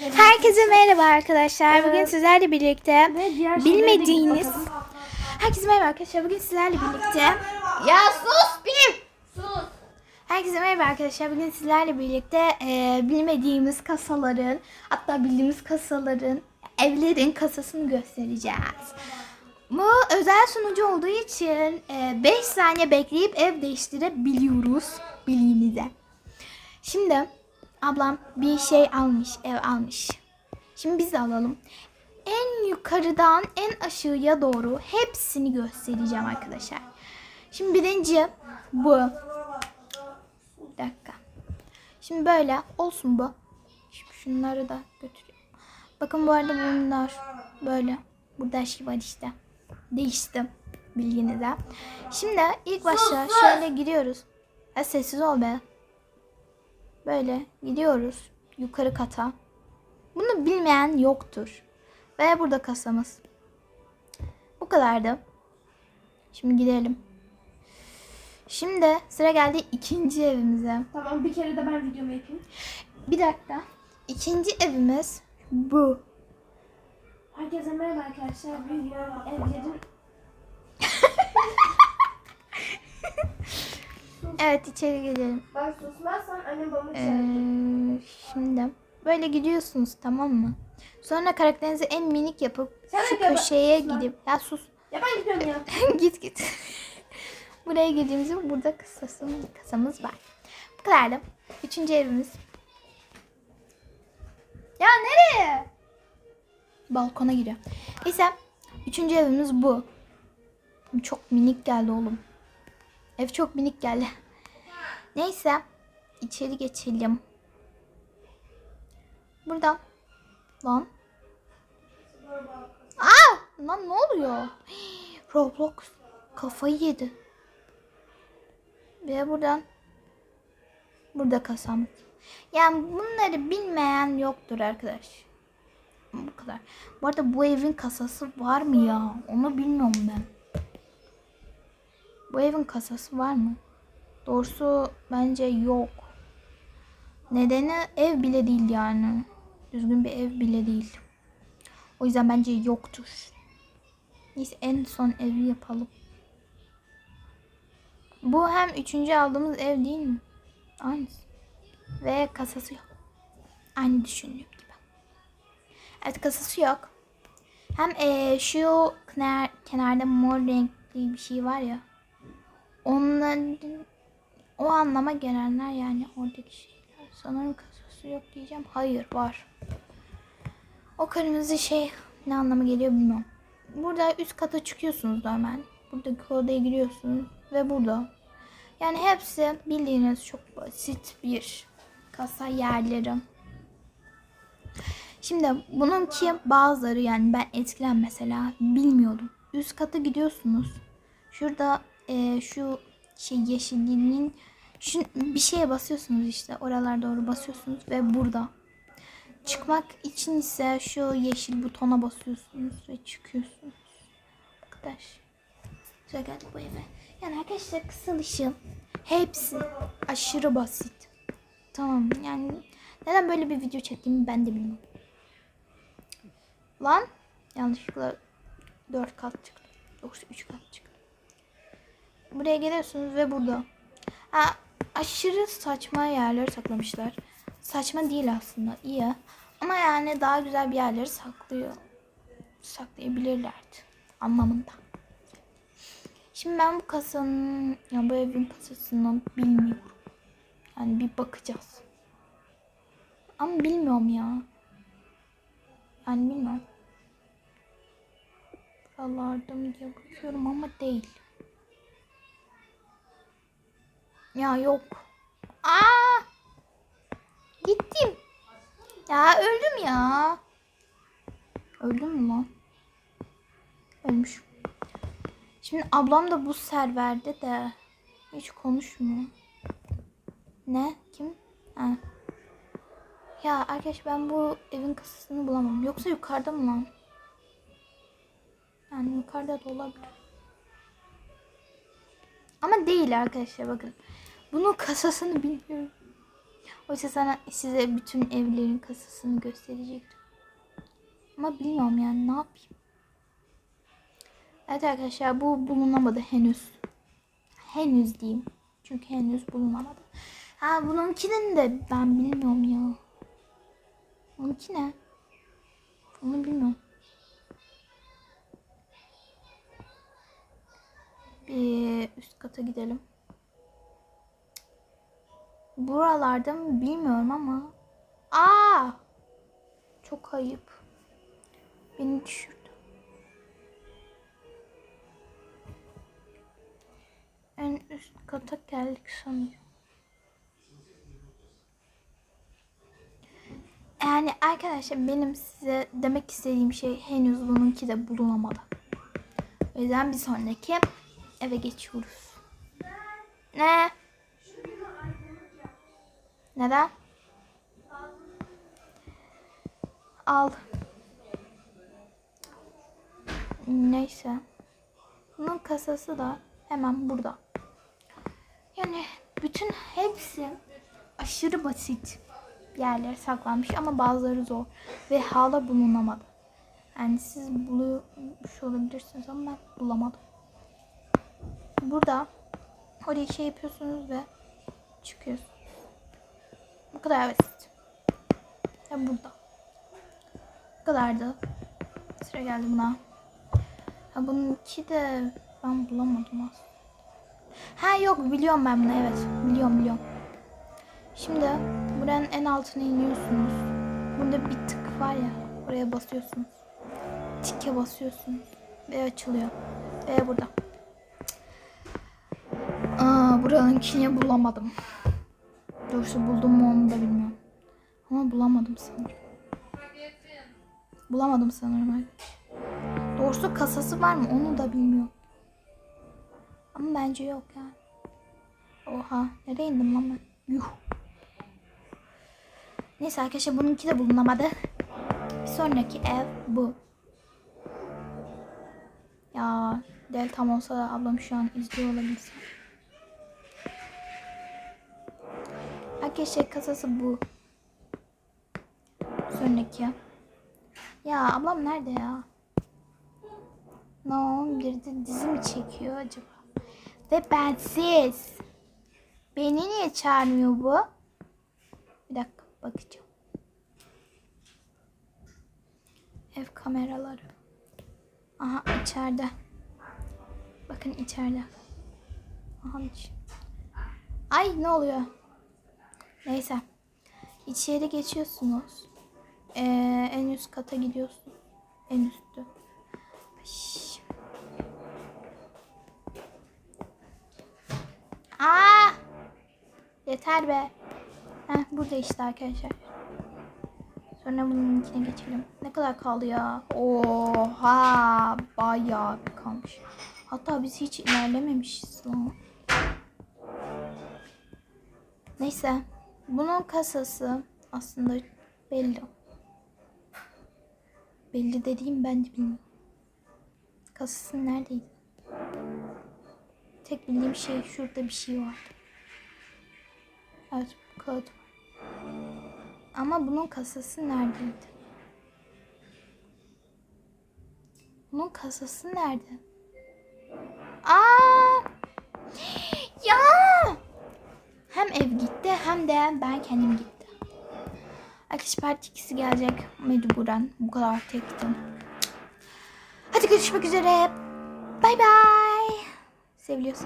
Herkese merhaba arkadaşlar. Bugün sizlerle birlikte bilmediğiniz. Herkese merhaba arkadaşlar. Bugün sizlerle birlikte Ya sus benim. Sus. Herkese merhaba arkadaşlar. Bugün sizlerle birlikte e, bilmediğimiz kasaların hatta bildiğimiz kasaların evlerin kasasını göstereceğiz. Bu özel sunucu olduğu için 5 saniye bekleyip ev değiştirebiliyoruz bilginize. Şimdi ablam bir şey almış, ev almış. Şimdi biz de alalım. En yukarıdan en aşağıya doğru hepsini göstereceğim arkadaşlar. Şimdi birinci bu. Bir dakika. Şimdi böyle olsun bu. Şimdi şunları da götüreyim. Bakın bu arada bunlar böyle. Burada şey var işte. Değişti bilginize. Şimdi ilk başta şöyle giriyoruz. Ha, sessiz ol be. Böyle gidiyoruz yukarı kata. Bunu bilmeyen yoktur. Ve burada kasamız. Bu kadardı. Şimdi gidelim. Şimdi sıra geldi ikinci evimize. Tamam bir kere de ben videomu yapayım. Bir dakika. İkinci evimiz bu. Herkese merhaba arkadaşlar. Bugün evlerin Evet içeri gidelim. ben susmazsan annem babamı Ee, şimdi böyle gidiyorsunuz tamam mı? Sonra karakterinizi en minik yapıp Sen şu köşeye lan. gidip ya sus Ya ben gidiyorum ya. git git. Buraya girdiğimizde burada kasasımız, kasamız var. Bu kadardı. Üçüncü evimiz. Ya nereye? Balkona giriyor. Neyse. Üçüncü evimiz bu. Çok minik geldi oğlum. Ev çok minik geldi. Neyse. içeri geçelim. Burada. Lan. Aa! Lan ne oluyor? Roblox kafayı yedi. Ve buradan burada kasam. Yani bunları bilmeyen yoktur arkadaş. Bu kadar. Bu arada bu evin kasası var mı ya? Onu bilmiyorum ben. Bu evin kasası var mı? Doğrusu bence yok. Nedeni ev bile değil yani. Düzgün bir ev bile değil. O yüzden bence yoktur. Neyse en son evi yapalım. Bu hem üçüncü aldığımız ev değil mi? Aynısı. Ve kasası yok. Aynı düşündüğüm gibi. Evet kasası yok. Hem eee, şu kenar, kenarda mor renkli bir şey var ya. Onların o anlama gelenler yani oradaki şeyler. Sanırım kasası yok diyeceğim. Hayır var. O kırmızı şey ne anlama geliyor bilmiyorum. Burada üst kata çıkıyorsunuz normal. Buradaki odaya giriyorsunuz ve burada. Yani hepsi bildiğiniz çok basit bir kasa yerleri. Şimdi bununki bazıları yani ben eskiden mesela bilmiyordum. Üst kata gidiyorsunuz. Şurada eee, şu şey yeşilliğinin şu bir şeye basıyorsunuz işte oralara doğru basıyorsunuz ve burada. Çıkmak için ise şu yeşil butona basıyorsunuz ve çıkıyorsunuz. Bu kadar. Şöyle geldik bu eve. Yani arkadaşlar kısalışı hepsi aşırı basit. Tamam yani neden böyle bir video çektiğimi ben de bilmiyorum. Lan yanlışlıkla 4 kat çıktı. Yoksa 3 kat çıktı. Buraya geliyorsunuz ve burada. Ha, aşırı saçma yerleri saklamışlar. Saçma değil aslında iyi. Ama yani daha güzel bir yerleri saklıyor. Saklayabilirlerdi anlamında. Şimdi ben bu kasanın, ya bu evin kasasını bilmiyorum. Yani bir bakacağız. Ama bilmiyorum ya. Yani bilmiyorum. Buralarda mı diye bakıyorum ama değil. Ya yok. Aa! Gittim. Ya öldüm ya. Öldüm mü lan? Ölmüşüm. Şimdi ablam da bu serverde de hiç konuşmuyor. Ne? Kim? Ha. Ya arkadaş ben bu evin kasasını bulamam. Yoksa yukarıda mı lan? Yani yukarıda da olabilir. Ama değil arkadaşlar bakın. Bunun kasasını bilmiyorum. Oysa sana size bütün evlerin kasasını gösterecektim. Ama bilmiyorum yani ne yapayım. Evet arkadaşlar bu bulunamadı henüz. Henüz diyeyim. Çünkü henüz bulunamadı. Ha bununkinin de ben bilmiyorum ya. Onunki ne? Onu bilmiyorum. Bir üst kata gidelim. Buralarda mı bilmiyorum ama. Aa! Çok ayıp. Beni düşürdü. En üst kata geldik sanıyorum. Yani arkadaşlar benim size demek istediğim şey henüz bununki de bulunamadı. O yüzden bir sonraki eve geçiyoruz. Ne? Neden? Al. Neyse. Bunun kasası da hemen burada. Yani bütün hepsi aşırı basit yerlere saklanmış ama bazıları zor ve hala bulunamadı. Yani siz bulmuş olabilirsiniz ama ben bulamadım. Burada oraya şey yapıyorsunuz ve çıkıyorsunuz. Bu kadar basit. Ve burada. Bu kadardı. Sıra geldi buna. Ha bununki de ben bulamadım aslında. Ha yok biliyorum ben bunu evet. Biliyorum biliyorum. Şimdi buranın en altına iniyorsunuz. Burada bir tık var ya. Oraya basıyorsunuz. Tike basıyorsunuz. Ve açılıyor. Ve burada. Aa buranınkini bulamadım. Doğrusu buldum mu onu da bilmiyorum. Ama bulamadım sanırım. Bulamadım sanırım. Doğrusu kasası var mı onu da bilmiyorum. Ama bence yok yani. Oha nereye indim lan ben? Yuh. Neyse arkadaşlar bununki de bulunamadı. Bir sonraki ev bu. Ya Deltam olsa da ablam şu an izliyor olabilse. Arkadaşlar kasası bu. Sonraki. Ya ablam nerede ya? No, bir de dizi mi çekiyor acaba? Ve bensiz. Beni niye çağırmıyor bu? Bir dakika bakacağım. Ev kameraları. Aha içeride. Bakın içeride. Aha. Ay ne oluyor? Neyse. İçeri geçiyorsunuz. Ee, en üst kata gidiyorsunuz. En üstü. Ay. Aa! Yeter be. Heh, burada işte arkadaşlar. Sonra bunun içine geçelim. Ne kadar kaldı ya? Oha! Bayağı bir kalmış. Hatta biz hiç ilerlememişiz lan. Neyse. Bunun kasası aslında belli. Belli dediğim ben de bilmiyorum. Kasası neredeydi? Tek bildiğim şey şurada bir şey var. Evet bu kağıt var. Ama bunun kasası neredeydi? Bunun kasası nerede? Aa! Ya! Hem ev gitti hem de ben kendim gitti. Arkadaş part ikisi gelecek mecburen. Bu kadar tektim. Hadi görüşmek üzere. Bay bay. Seviliyorsun.